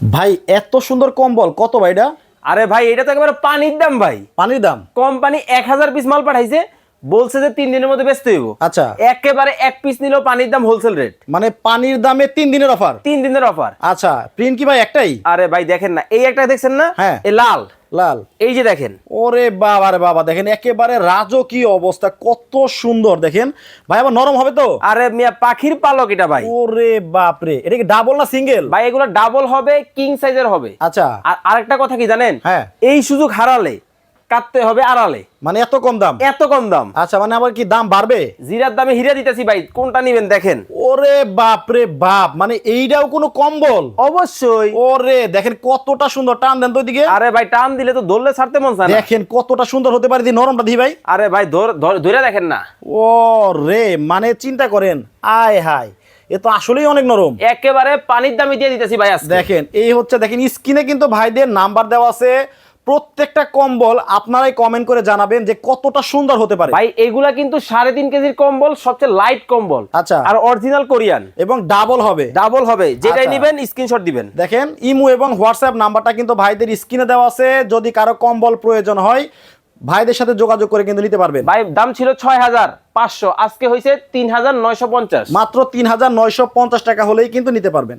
ভাই এত সুন্দর কম্বল। কত ভাই এটা? আরে ভাই এটা তো একেবারে পানির দাম ভাই। পানির দাম? কোম্পানি এক হাজার পিস মাল পাঠাইছে বলছে যে তিন দিনের মধ্যে বেচতে হইব। আচ্ছা। একেবারে এক পিস নিলেও পানির দাম হোলসেল রেট মানে পানির দামে তিন দিনের অফার তিন দিনের অফার আচ্ছা প্রিন্ট কি ভাই একটাই? আরে ভাই দেখেন না এই একটা দেখছেন না? হ্যাঁ। এ লাল। লাল। এই যে দেখেন। ওরে বাবা রে বাবা দেখেন একেবারে রাজকীয় অবস্থা কত সুন্দর দেখেন। ভাই আবার নরম হবে তো? আরে মিয়া পাখির পালক এটা ভাই। ওরে বাপ রে এটা কি ডাবল না সিঙ্গেল ভাই এগুলো ডাবল হবে কিং সাইজের হবে। আচ্ছা। আর আরেকটা কথা কি জানেন? হ্যাঁ। এই সুযোগ হারালে কাটতে হবে আড়ালে। মানে এত কম দাম? এত কম দাম। আচ্ছা মানে আবার কি দাম বাড়বে? জিরার দামে হিরে দিতেছি ভাই কোনটা নিবেন দেখেন। ওরে বাপ রে বাপ মানে এইটাও কোনো কম্বল? অবশ্যই। ওরে দেখেন কতটা সুন্দর টান দেন তো ওইদিকে। আরে ভাই টান দিলে তো ধরলে ছাড়তে মন চায় না। দেখেন কতটা সুন্দর হতে পারে দি নরমটা দি ভাই। আরে ভাই ধর- ধর- ধরে দেখেন না। ও রে মানে চিন্তা করেন আয় হায় এ তো আসলেই অনেক নরম। একেবারে পানির দামে দিয়ে দিতেছি ভাই দেখেন এই হচ্ছে দেখেন স্ক্রিনে কিন্তু ভাইদের নাম্বার দেওয়া আছে প্রত্যেকটা কম্বল আপনারাই কমেন্ট করে জানাবেন যে কতটা সুন্দর হতে পারে। ভাই এগুলা কিন্তু সাড়ে তিন কেজির কম্বল সবচেয়ে লাইট কম্বল। আচ্ছা। আর অরিজিনাল কোরিয়ান। এবং ডাবল হবে। ডাবল হবে। যেটাই আচ্ছা। নিবেন স্ক্রিনশট দিবেন। দেখেন ইমু এবং হোয়াটসঅ্যাপ নাম্বারটা কিন্তু ভাইদের স্ক্রিনে দেওয়া আছে। যদি কারও কম্বল প্রয়োজন হয় ভাইদের সাথে যোগাযোগ করে কিন্তু নিতে পারবেন। ভাই দাম ছিল ছয় হাজার পাঁচশো আজকে হয়েছে তিন হাজার নয়শো পঞ্চাশ। মাত্র তিন হাজার নয়শো পঞ্চাশ টাকা হলেই কিন্তু নিতে পারবেন।